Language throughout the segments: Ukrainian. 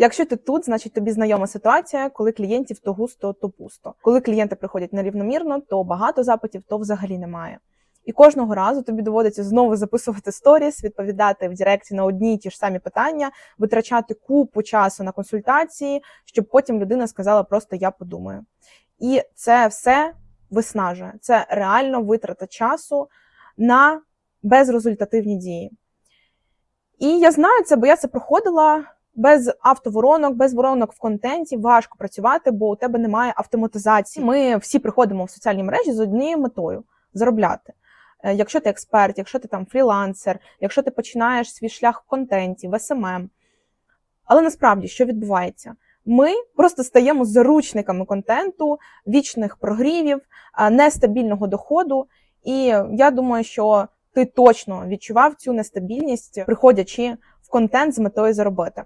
Якщо ти тут, значить тобі знайома ситуація, коли клієнтів то густо, то пусто. Коли клієнти приходять нерівномірно, то багато запитів, то взагалі немає. І кожного разу тобі доводиться знову записувати сторіс, відповідати в Директі на одні й ті ж самі питання, витрачати купу часу на консультації, щоб потім людина сказала просто я подумаю. І це все виснажує. Це реально витрата часу на безрезультативні дії. І я знаю це, бо я це проходила без автоворонок, без воронок в контенті важко працювати, бо у тебе немає автоматизації. Ми всі приходимо в соціальні мережі з однією метою заробляти. Е, Якщо ти експерт, якщо ти там фрілансер, якщо ти починаєш свій шлях в контенті, в СММ. Але насправді що відбувається? Ми просто стаємо заручниками контенту, вічних прогрівів, нестабільного доходу. І я думаю, що ти точно відчував цю нестабільність, приходячи в контент з метою заробити.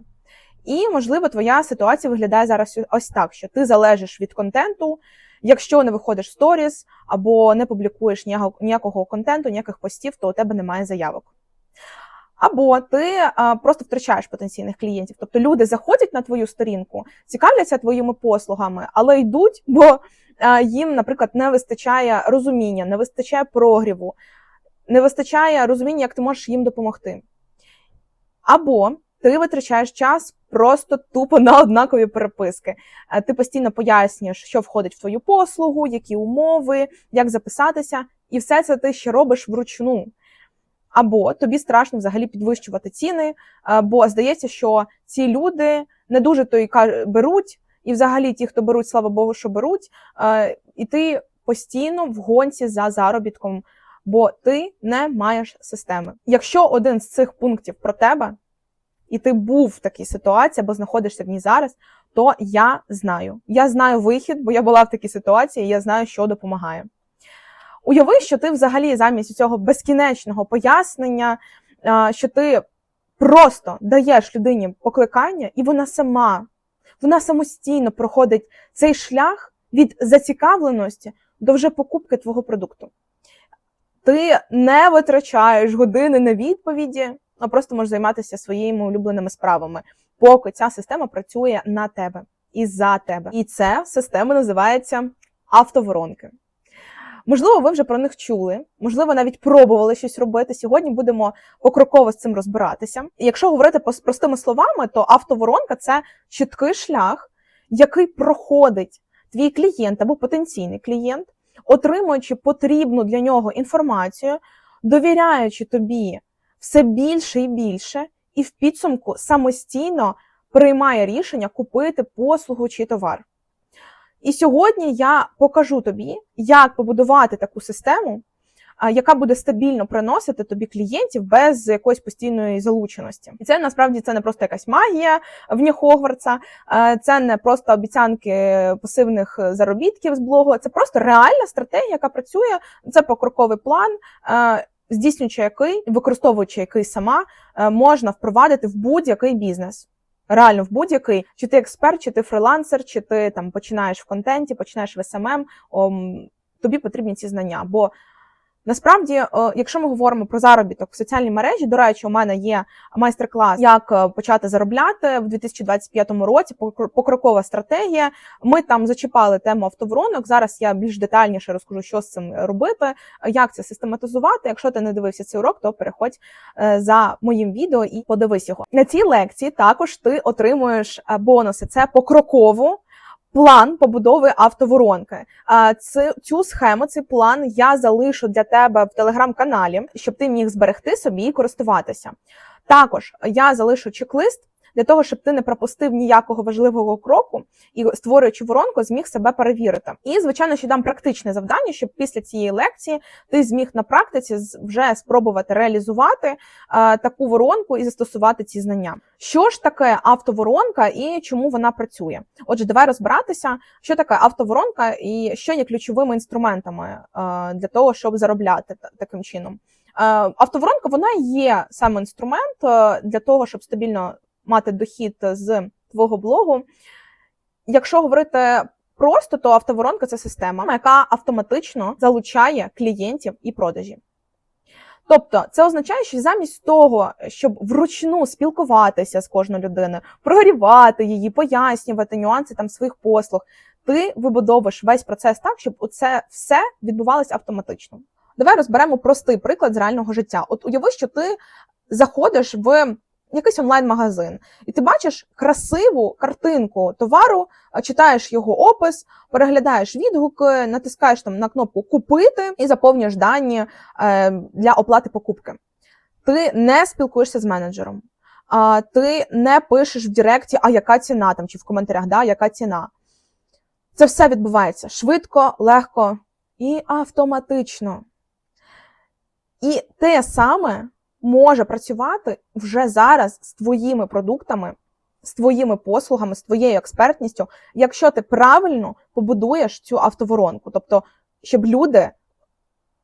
І, можливо, твоя ситуація виглядає зараз ось так: що ти залежиш від контенту, якщо не виходиш в сторіс або не публікуєш ніякого, контенту, ніяких постів, то у тебе немає заявок. Або ти а, просто втрачаєш потенційних клієнтів. Тобто люди заходять на твою сторінку, цікавляться твоїми послугами, але йдуть, бо а, їм, наприклад, не вистачає розуміння, не вистачає прогріву, не вистачає розуміння, як ти можеш їм допомогти. Або ти витрачаєш час просто тупо на однакові переписки. Е, Ти постійно пояснюєш, що входить в твою послугу, які умови, як записатися, і все це ти ще робиш вручну. Або тобі страшно взагалі підвищувати ціни, е, бо здається, що ці люди не дуже то й беруть, і взагалі ті, хто беруть, слава Богу, що беруть, е, і ти постійно в гонці за заробітком, бо ти не маєш системи. Якщо один з цих пунктів про тебе, і ти був в такій ситуації або знаходишся в ній зараз, то я знаю. Я знаю вихід, бо я була в такій ситуації, і я знаю, що допомагає. Уяви, що ти взагалі замість цього безкінечного пояснення, що ти просто даєш людині покликання, і вона сама, вона самостійно проходить цей шлях від зацікавленості до вже покупки твого продукту. Ти не витрачаєш години на відповіді, а просто можеш займатися своїми улюбленими справами, поки ця система працює на тебе і за тебе. І ця система називається автоворонки. Можливо, ви вже про них чули, можливо, навіть пробували щось робити. Сьогодні будемо покроково з цим розбиратися. І якщо говорити простими словами, то автоворонка це чіткий шлях, який проходить твій клієнт або потенційний клієнт, отримуючи потрібну для нього інформацію, довіряючи тобі все більше і більше, і в підсумку самостійно приймає рішення купити послугу чи товар. І сьогодні я покажу тобі, як побудувати таку систему, яка буде стабільно приносити тобі клієнтів без якоїсь постійної залученості. І це насправді це не просто якась магія в Хогвартса, це не просто обіцянки пасивних заробітків з блогу, це просто реальна стратегія, яка працює. Це покроковий план. Здійснюючи який, використовуючи який сама, е, можна впровадити в будь-який бізнес. Реально в будь-який, чи ти експерт, чи ти фрилансер, чи ти там починаєш в контенті, починаєш в СММ, ом, тобі потрібні ці знання. Бо насправді, е, якщо ми говоримо про заробіток в соціальній мережі, до речі, у мене є майстер-клас, як е, почати заробляти в 2025 році. покро- Покрокова стратегія. Ми там зачіпали тему автоворонок. Зараз я більш детальніше розкажу, що з цим робити, як це систематизувати. Якщо ти не дивився цей урок, то переходь е, за моїм відео і подивись його. На цій лекції також ти отримуєш бонуси. Це покроково. План побудови автоворонки. Цю, схему, цей план я залишу для тебе в телеграм-каналі, щоб ти міг зберегти собі і користуватися. Також я залишу чек-лист для того, щоб ти не пропустив ніякого важливого кроку і створюючи воронку, зміг себе перевірити. І звичайно, ще дам практичне завдання, щоб після цієї лекції ти зміг на практиці вже спробувати реалізувати е, таку воронку і застосувати ці знання. Що ж таке автоворонка і чому вона працює? Отже, давай розбиратися, що таке автоворонка і що є ключовими інструментами е, для того, щоб заробляти таким чином. Е, Автоворонка вона є саме інструмент для того, щоб стабільно мати дохід з твого блогу. Якщо говорити просто, то автоворонка це система, яка автоматично залучає клієнтів і продажі. Тобто, це означає, що замість того, щоб вручну спілкуватися з кожною людиною, прогрівати її, пояснювати нюанси там своїх послуг, ти вибудовуєш весь процес так, щоб це все відбувалося автоматично. Давай розберемо простий приклад з реального життя. От уяви, що ти заходиш в якийсь онлайн-магазин, і ти бачиш красиву картинку товару, читаєш його опис, переглядаєш відгуки, натискаєш там на кнопку Купити і заповнюєш дані е, для оплати покупки. Ти не спілкуєшся з менеджером, ти не пишеш в Директі, а яка ціна там чи в коментарях, да, яка ціна. Це все відбувається швидко, легко і автоматично. І те саме може працювати вже зараз з твоїми продуктами, з твоїми послугами, з твоєю експертністю, якщо ти правильно побудуєш цю автоворонку, тобто, щоб люди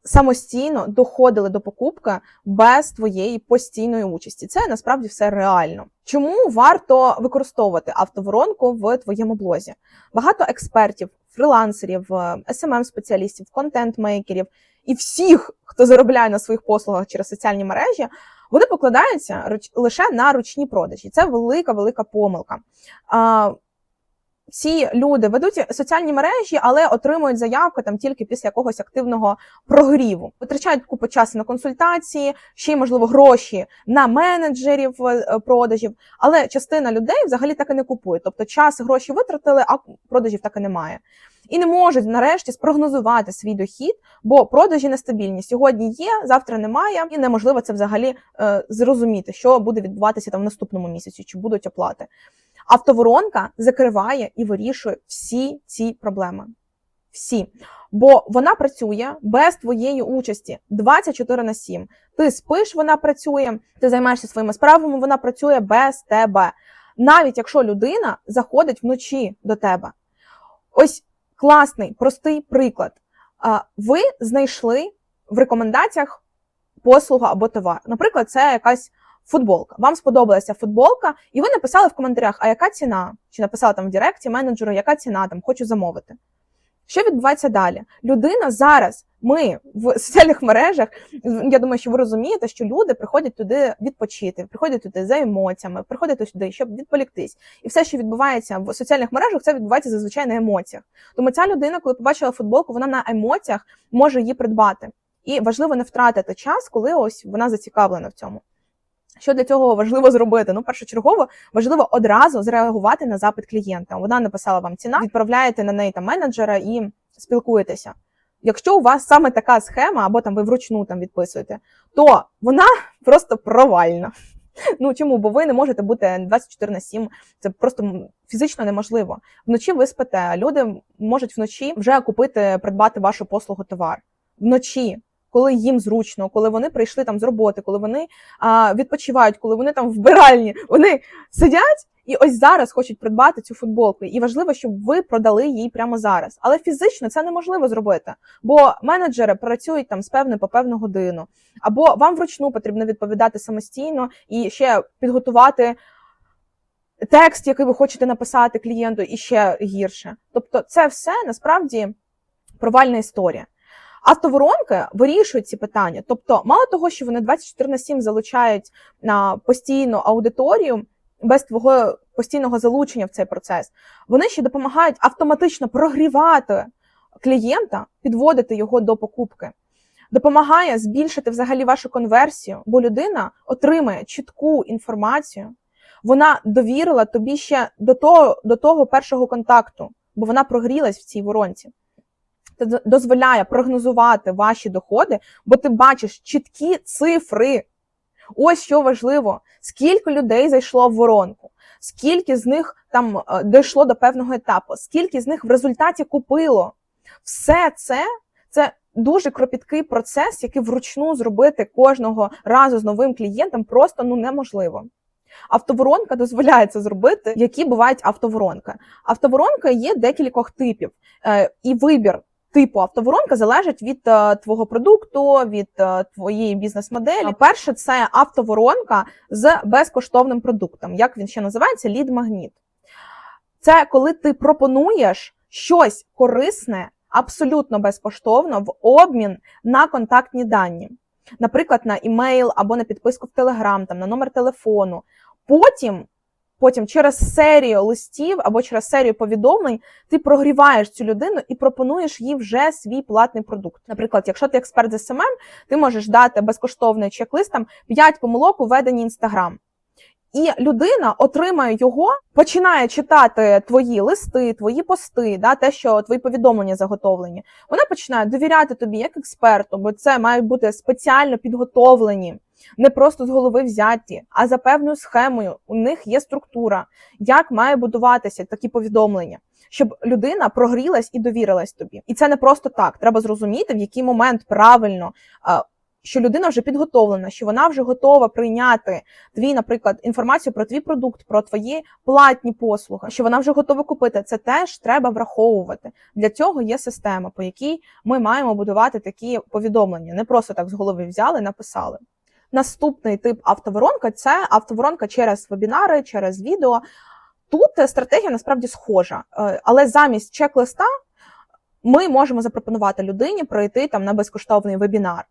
самостійно доходили до покупки без твоєї постійної участі. Це насправді все реально. Чому варто використовувати автоворонку в твоєму блозі? Багато експертів, фрилансерів, smm спеціалістів контент-мейкерів і всіх, хто заробляє на своїх послугах через соціальні мережі, вони покладаються лише на ручні продажі. Це велика велика помилка. Ці люди ведуть соціальні мережі, але отримують заявки там тільки після якогось активного прогріву. Витрачають купу часу на консультації, ще й можливо гроші на менеджерів е, продажів. Але частина людей взагалі так і не купує. Тобто час, гроші витратили, а продажів так і немає. І не можуть нарешті спрогнозувати свій дохід, бо продажі нестабільні. Сьогодні є, завтра немає, і неможливо це взагалі е, зрозуміти, що буде відбуватися там в наступному місяці, чи будуть оплати. Автоворонка закриває і вирішує всі ці проблеми. Всі. Бо вона працює без твоєї участі 24 на 7. Ти спиш, вона працює, ти займаєшся своїми справами, вона працює без тебе. Навіть якщо людина заходить вночі до тебе. Ось класний, простий приклад. Ви знайшли в рекомендаціях послугу або товар. Наприклад, це якась футболка. Вам сподобалася футболка, і ви написали в коментарях, а яка ціна? Чи написали там в Директі менеджеру, яка ціна там, хочу замовити. Що відбувається далі? Людина зараз, ми в соціальних мережах, я думаю, що ви розумієте, що люди приходять туди відпочити, приходять туди за емоціями, приходять туди, щоб відволіктись. І все, що відбувається в соціальних мережах, це відбувається зазвичай на емоціях. Тому ця людина, коли побачила футболку, вона на емоціях може її придбати. І важливо не втратити час, коли ось вона зацікавлена в цьому. Що для цього важливо зробити? Ну, першочергово важливо одразу зреагувати на запит клієнта. Вона написала вам ціна, відправляєте на неї там менеджера і спілкуєтеся. Якщо у вас саме така схема, або там ви вручну там відписуєте, то вона просто провальна. Ну чому? Бо ви не можете бути 24 на 7, це просто фізично неможливо. Вночі ви спите, люди можуть вночі вже купити, придбати вашу послугу товар. Вночі коли їм зручно, коли вони прийшли там з роботи, коли вони а, відпочивають, коли вони там вбиральні, вони сидять і ось зараз хочуть придбати цю футболку. І важливо, щоб ви продали її прямо зараз. Але фізично це неможливо зробити, бо менеджери працюють там з певною по певну годину, або вам вручну потрібно відповідати самостійно і ще підготувати. Текст, який ви хочете написати клієнту, і ще гірше. Тобто, це все насправді провальна історія. Автоворонки вирішують ці питання. Тобто, мало того, що вони 24 на 7 залучають на постійну аудиторію без твого постійного залучення в цей процес, вони ще допомагають автоматично прогрівати клієнта, підводити його до покупки. Допомагає збільшити взагалі вашу конверсію, бо людина отримає чітку інформацію, вона довірила тобі ще до того, до того першого контакту, бо вона прогрілась в цій воронці. Дозволяє прогнозувати ваші доходи, бо ти бачиш чіткі цифри. Ось що важливо: скільки людей зайшло в воронку, скільки з них там е, дійшло до певного етапу, скільки з них в результаті купило. Все це це дуже кропіткий процес, який вручну зробити кожного разу з новим клієнтом просто ну неможливо. Автоворонка дозволяє це зробити. Які бувають автоворонки? Автоворонка є декількох типів, е, і вибір типу автоворонка залежить від е, твого продукту, від е, твоєї бізнес-моделі. Перше, це автоворонка з безкоштовним продуктом. Як він ще називається? Лід-магніт. Це коли ти пропонуєш щось корисне, абсолютно безкоштовно в обмін на контактні дані. наприклад, на імейл або на підписку в Телеграм, там на номер телефону. Потім, потім через серію листів або через серію повідомлень ти прогріваєш цю людину і пропонуєш їй вже свій платний продукт. Наприклад, якщо ти експерт з СММ, ти можеш дати безкоштовний чек-лист там 5 помилок у веденні Інстаграм. І людина отримає його, починає читати твої листи, твої пости, да, те, що твої повідомлення заготовлені. Вона починає довіряти тобі як експерту, бо це мають бути спеціально підготовлені, не просто з голови взяті, а за певною схемою. У них є структура, як має будуватися такі повідомлення. Щоб людина прогрілась і довірилась тобі, і це не просто так. Треба зрозуміти, в який момент правильно що людина вже підготовлена, що вона вже готова прийняти твій, наприклад, інформацію про твій продукт, про твої платні послуги, що вона вже готова купити. Це теж треба враховувати. Для цього є система, по якій ми маємо будувати такі повідомлення. Не просто так з голови взяли, написали. Наступний тип автоворонка це автоворонка через вебінари, через відео. Тут стратегія насправді схожа, е, але замість чек-листа ми можемо запропонувати людині пройти там на безкоштовний вебінар.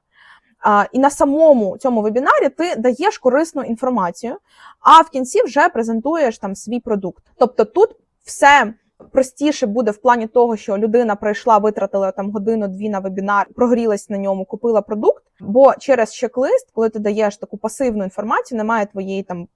А, І на самому цьому вебінарі ти даєш корисну інформацію, а в кінці вже презентуєш там свій продукт. Тобто тут все простіше буде в плані того, що людина прийшла, витратила там годину-дві на вебінар, прогрілась на ньому, купила продукт. Бо через чек-лист, коли ти даєш таку пасивну інформацію, немає твоєї там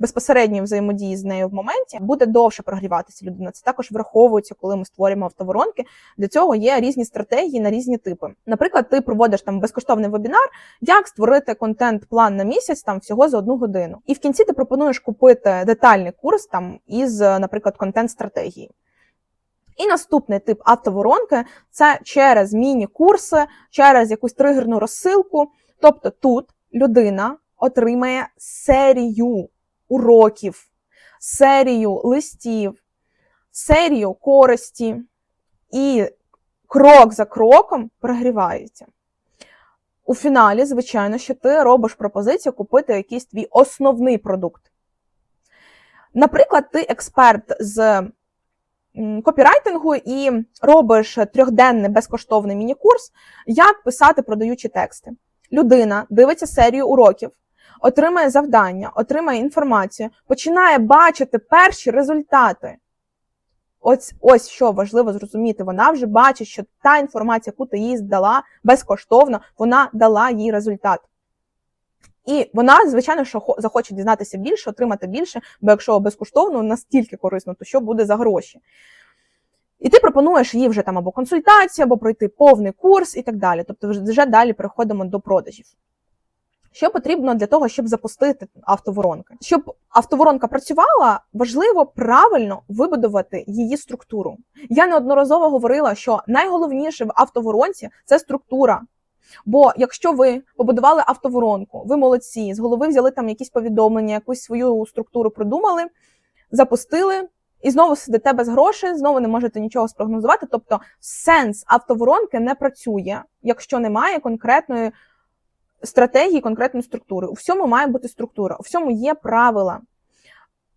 безпосередньої взаємодії з нею в моменті, буде довше прогріватися людина. Це також враховується, коли ми створюємо автоворонки. Для цього є різні стратегії на різні типи. Наприклад, ти проводиш там безкоштовний вебінар, як створити контент-план на місяць там всього за одну годину. І в кінці ти пропонуєш купити детальний курс там із, наприклад, контент-стратегії. І наступний тип автоворонки це через міні-курси, через якусь тригерну розсилку. Тобто тут людина отримає серію уроків, серію листів, серію користі і крок за кроком прогрівається. У фіналі, звичайно, що ти робиш пропозицію купити якийсь твій основний продукт. Наприклад, ти експерт з копірайтингу і робиш трьохденний безкоштовний міні-курс, як писати продаючі тексти. Людина дивиться серію уроків, отримає завдання, отримає інформацію, починає бачити перші результати. Ось ось що важливо зрозуміти. Вона вже бачить, що та інформація, яку ти їй здала безкоштовно, вона дала їй результат. І вона, звичайно, що захоче дізнатися більше, отримати більше, бо якщо безкоштовно настільки корисно, то що буде за гроші? І ти пропонуєш їй вже там або консультацію, або пройти повний курс і так далі. Тобто, вже далі переходимо до продажів. Що потрібно для того, щоб запустити автоворонки? Щоб автоворонка працювала, важливо правильно вибудувати її структуру. Я неодноразово говорила, що найголовніше в автоворонці це структура. Бо якщо ви побудували автоворонку, ви молодці, з голови взяли там якісь повідомлення, якусь свою структуру придумали, запустили. І знову сидите без грошей, знову не можете нічого спрогнозувати. Тобто сенс автоворонки не працює, якщо немає конкретної стратегії, конкретної структури. У всьому має бути структура, у всьому є правила.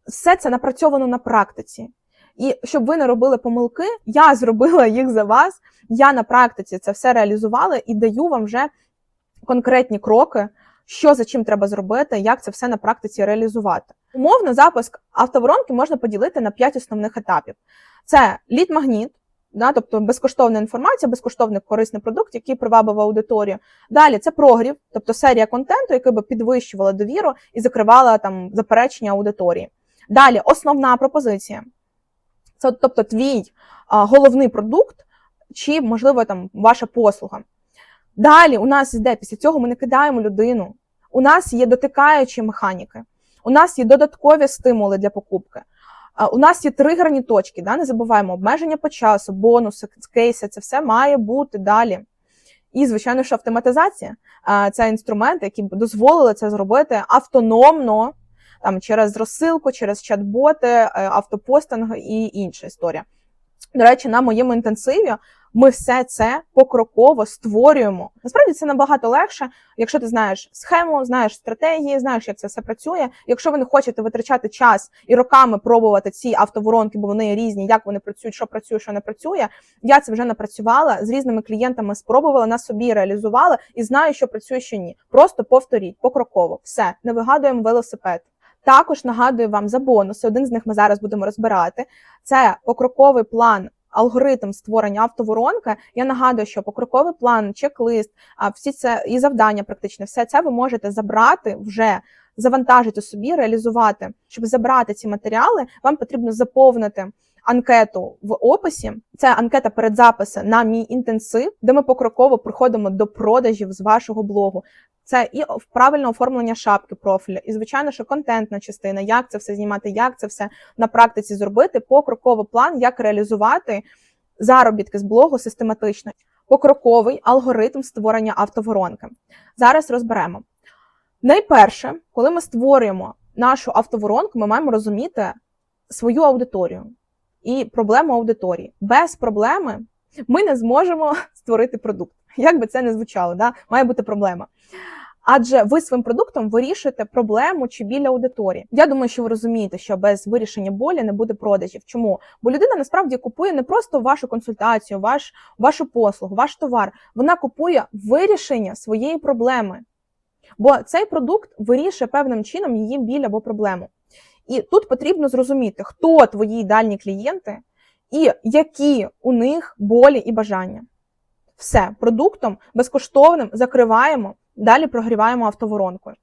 Все це напрацьовано на практиці. І щоб ви не робили помилки, я зробила їх за вас. Я на практиці це все реалізувала і даю вам вже конкретні кроки, що за чим треба зробити, як це все на практиці реалізувати. Умовно, запуск автоворонки можна поділити на 5 основних етапів: це лід-магніт, Да, тобто безкоштовна інформація, безкоштовний корисний продукт, який привабив аудиторію. Далі це прогрів, тобто серія контенту, яка би підвищувала довіру і закривала там заперечення аудиторії. Далі основна пропозиція. Це тобто твій а, головний продукт, чи, можливо, там ваша послуга. Далі у нас йде, після цього ми не кидаємо людину. У нас є дотикаючі механіки, у нас є додаткові стимули для покупки. У нас є тригерні точки, да, не забуваємо обмеження по часу, бонуси, кейси, це все має бути далі. І, звичайно, що автоматизація це інструменти, які дозволили це зробити автономно, там через розсилку, через чат-боти, е, автопостинг і інша історія. До речі, на моєму інтенсиві ми все це покроково створюємо. Насправді це набагато легше, якщо ти знаєш схему, знаєш стратегії, знаєш, як це все працює. Якщо ви не хочете витрачати час і роками пробувати ці автоворонки, бо вони різні, як вони працюють, що працює, що не працює. Я це вже напрацювала з різними клієнтами, спробувала на собі реалізувала і знаю, що працює, що ні. Просто повторіть покроково. Все не вигадуємо велосипед. Також нагадую вам за бонуси. Один з них ми зараз будемо розбирати. Це покроковий план. Алгоритм створення автоворонки. Я нагадую, що покроковий план, чек-лист, а всі це і завдання, практично, все це ви можете забрати вже, завантажити собі, реалізувати. Щоб забрати ці матеріали, вам потрібно заповнити анкету в описі. Це анкета передзаписи на мій інтенсив, де ми покроково приходимо до продажів з вашого блогу. Це і правильне оформлення шапки профіля, і звичайно, що контентна частина, як це все знімати, як це все на практиці зробити, покроковий план, як реалізувати заробітки з блогу систематично, покроковий алгоритм створення автоворонки. Зараз розберемо. Найперше, коли ми створюємо нашу автоворонку, ми маємо розуміти свою аудиторію і проблему аудиторії. Без проблеми ми не зможемо створити продукт. Як би це не звучало, да? має бути проблема. Адже ви своїм продуктом вирішуєте проблему чи біль аудиторії. Я думаю, що ви розумієте, що без вирішення болі не буде продажів. Чому? Бо людина насправді купує не просто вашу консультацію, ваш, вашу послугу, ваш товар. Вона купує вирішення своєї проблеми. Бо цей продукт вирішує певним чином її біль або проблему. І тут потрібно зрозуміти, хто твої ідеальні клієнти і які у них болі і бажання. Все, продуктом безкоштовним закриваємо, далі прогріваємо автоворонкою.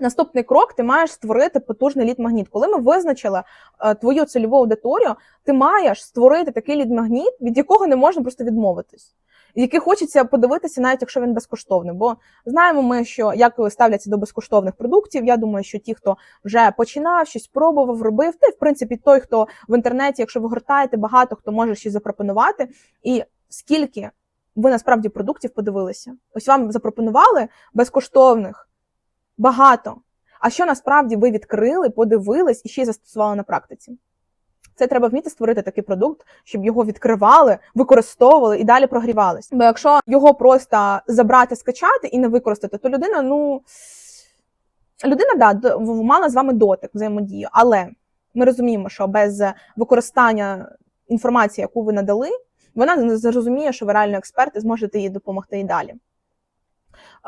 Наступний крок ти маєш створити потужний лід-магніт. Коли ми визначили е, твою цільову аудиторію, ти маєш створити такий лід-магніт, від якого не можна просто відмовитись, який хочеться подивитися, навіть якщо він безкоштовний. Бо знаємо ми, що як ставляться до безкоштовних продуктів. Я думаю, що ті, хто вже починав, щось пробував, робив, й в принципі той, хто в інтернеті, якщо ви гортаєте, багато хто може щось запропонувати. І скільки ви насправді продуктів подивилися. Ось вам запропонували безкоштовних багато. А що насправді ви відкрили, подивились і ще й застосували на практиці? Це треба вміти створити такий продукт, щоб його відкривали, використовували і далі прогрівались. Бо якщо його просто забрати, скачати і не використати, то людина, ну людина да, мала з вами дотик взаємодію, але ми розуміємо, що без використання інформації, яку ви надали, вона зрозуміє, що ви реально експерт і зможете їй допомогти і далі.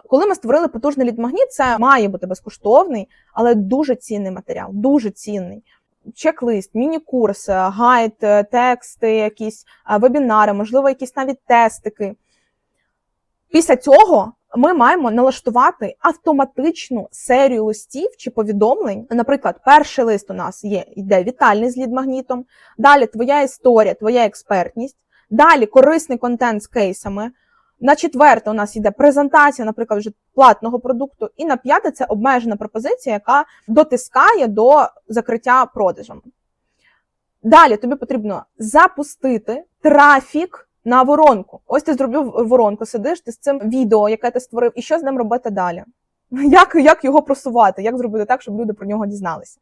Коли ми створили потужний лідмагніт, це має бути безкоштовний, але дуже цінний матеріал, дуже цінний. Чек-лист, міні-курс, гайд, тексти, якісь вебінари, можливо, якісь навіть тестики. Після цього ми маємо налаштувати автоматичну серію листів чи повідомлень. Наприклад, перший лист у нас є йде вітальний з лід-магнітом, далі твоя історія, твоя експертність. Далі корисний контент з кейсами. На четверте, у нас йде презентація, наприклад, вже платного продукту. І на п'яте це обмежена пропозиція, яка дотискає до закриття продажем. Далі тобі потрібно запустити трафік на воронку. Ось ти зробив воронку, сидиш ти з цим відео, яке ти створив, і що з ним робити далі? Як як його просувати, як зробити так, щоб люди про нього дізналися?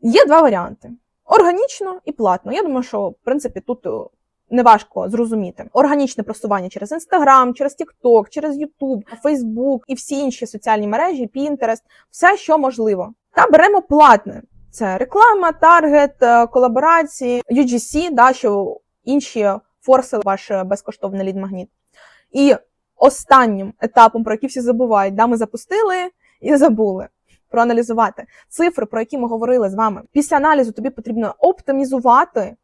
Є два варіанти: органічно і платно. Я думаю, що в принципі тут неважко зрозуміти. Органічне просування через Instagram, через TikTok, через YouTube, Facebook і всі інші соціальні мережі, Pinterest, все, що можливо. Та беремо платне. Це реклама, таргет, е, колаборації, UGC, да, що інші форсили ваш безкоштовний лід-магніт. І останнім етапом, про який всі забувають, да, ми запустили і забули. Проаналізувати цифри, про які ми говорили з вами. Після аналізу тобі потрібно оптимізувати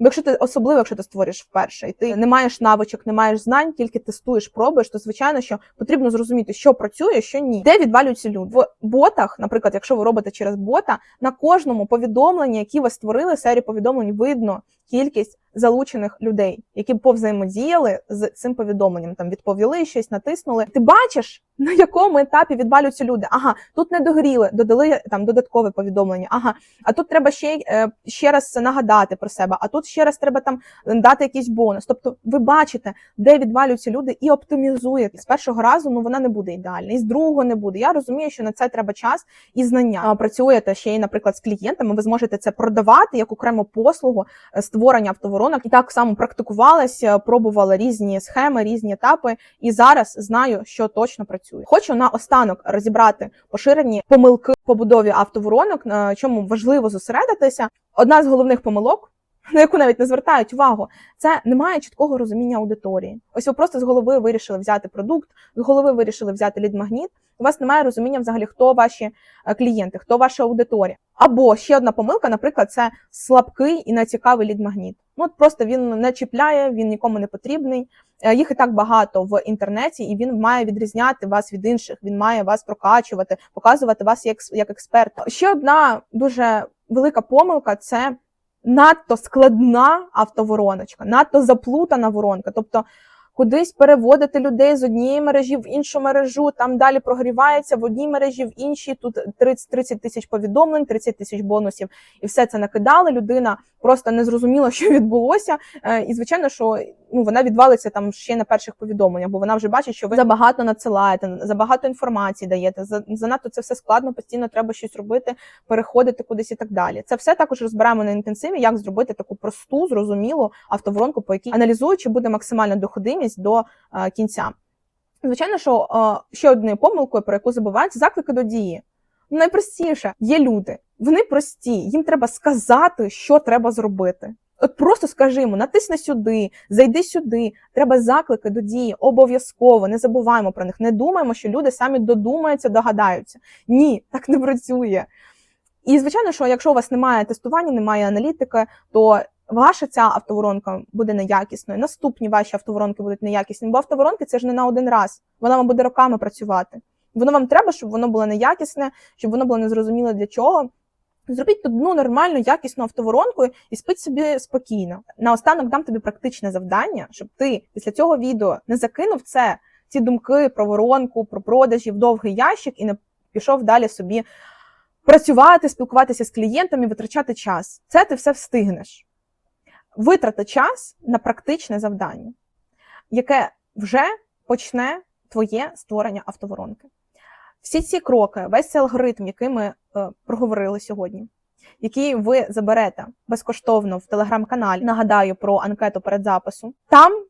якщо ти особливо, якщо ти створюєш вперше, і ти не маєш навичок, не маєш знань, тільки тестуєш, пробуєш, то звичайно, що потрібно зрозуміти, що працює, що ні, де відвалюються люди в ботах. Наприклад, якщо ви робите через бота, на кожному повідомленні, які ви створили, серію повідомлень видно кількість залучених людей, які повзаємодіяли з цим повідомленням. Там відповіли щось, натиснули. Ти бачиш, на якому етапі відвалюються люди. Ага, тут не догоріли, додали там додаткове повідомлення. Ага, а тут треба ще е, ще раз нагадати про себе. А тут ще раз треба там дати якийсь бонус. Тобто, ви бачите, де відвалюються люди, і оптимізуєте з першого разу. Ну вона не буде ідеальна, і з другого не буде. Я розумію, що на це треба час і знання. Працюєте ще й, наприклад, з клієнтами. Ви зможете це продавати як окрему послугу е, створення автоворонок і так само практикувалася, пробувала різні схеми, різні етапи, і зараз знаю, що точно працює. Хочу наостанок розібрати поширені помилки в побудові автоворонок, на чому важливо зосередитися. Одна з головних помилок. На яку навіть не звертають увагу, це немає чіткого розуміння аудиторії. Ось ви просто з голови вирішили взяти продукт, з голови вирішили взяти лід-магніт. У вас немає розуміння взагалі, хто ваші е, клієнти, хто ваша аудиторія. Або ще одна помилка, наприклад, це слабкий і нецікавий лід-магніт. Ну от просто він не чіпляє, він нікому не потрібний. Е, Їх і так багато в інтернеті, і він має відрізняти вас від інших. Він має вас прокачувати, показувати вас як, як експерта. Ще одна дуже велика помилка це надто складна автовороночка, надто заплутана воронка. Тобто кудись переводити людей з однієї мережі в іншу мережу, там далі прогрівається в одній мережі, в іншій. Тут 30, 30 тисяч повідомлень, 30 тисяч бонусів, і все це накидали. Людина просто не зрозуміла, що відбулося. Е, І звичайно, що ну вона відвалиться там ще на перших повідомленнях, бо вона вже бачить, що ви забагато надсилаєте, забагато інформації даєте. за- Занадто це все складно, постійно треба щось робити, переходити кудись і так далі. Це все також розберемо на інтенсиві, як зробити таку просту, зрозумілу автоворонку, по якій аналізуючи буде максимальна доходимість до е, кінця. Звичайно, що е, ще одною помилкою, про яку забувають, заклики до дії. Найпростіше є люди, вони прості, їм треба сказати, що треба зробити. От просто скажи йому, натисни сюди, зайди сюди. Треба заклики до дії, обов'язково. Не забуваємо про них. Не думаємо, що люди самі додумаються, догадаються. Ні, так не працює. І звичайно, що якщо у вас немає тестування, немає аналітики, то ваша ця автоворонка буде неякісною. Наступні ваші автоворонки будуть неякісні, бо автоворонки це ж не на один раз. Вона вам буде роками працювати. Воно вам треба, щоб воно було неякісне, щоб воно було незрозуміло для чого. Зробіть одну нормальну, якісну автоворонку і спіть собі спокійно. Наостанок дам тобі практичне завдання, щоб ти після цього відео не закинув це, ці думки про воронку, про продажі в довгий ящик і не пішов далі собі працювати, спілкуватися з клієнтами, витрачати час. Це ти все встигнеш. Витрати час на практичне завдання, яке вже почне твоє створення автоворонки. Всі ці кроки, весь цей алгоритм, який ми е, проговорили сьогодні, який ви заберете безкоштовно в телеграм-каналі, нагадаю про анкету перед записом. Там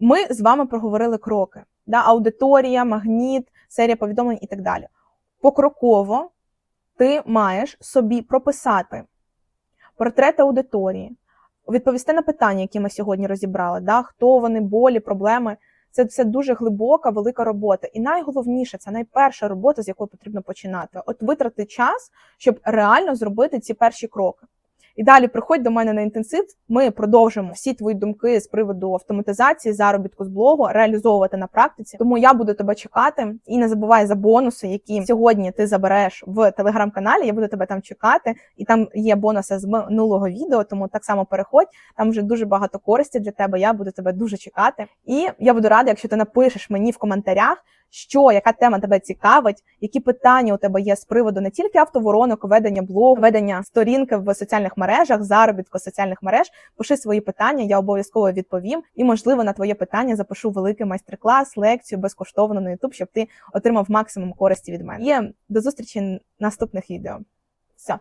ми з вами проговорили кроки: да, аудиторія, магніт, серія повідомлень і так далі. Покроково ти маєш собі прописати портрет аудиторії, відповісти на питання, які ми сьогодні розібрали, да, хто вони, болі, проблеми. Це все дуже глибока, велика робота. І найголовніше, це найперша робота, з якої потрібно починати. От витрати час, щоб реально зробити ці перші кроки. І далі приходь до мене на інтенсив. Ми продовжимо всі твої думки з приводу автоматизації, заробітку з блогу, реалізовувати на практиці. Тому я буду тебе чекати. І не забувай за бонуси, які сьогодні ти забереш в телеграм-каналі. Я буду тебе там чекати, і там є бонуси з минулого відео. Тому так само переходь. Там вже дуже багато користі для тебе. Я буду тебе дуже чекати. І я буду рада, якщо ти напишеш мені в коментарях, що яка тема тебе цікавить, які питання у тебе є з приводу не тільки автоворонок, ведення блогу, ведення сторінки в соціальних мережах, заробітку соціальних мереж. Пиши свої питання, я обов'язково відповім. І, можливо, на твоє питання запишу великий майстер-клас, лекцію безкоштовно на YouTube, щоб ти отримав максимум користі від мене. І до зустрічі в наступних відео. Все.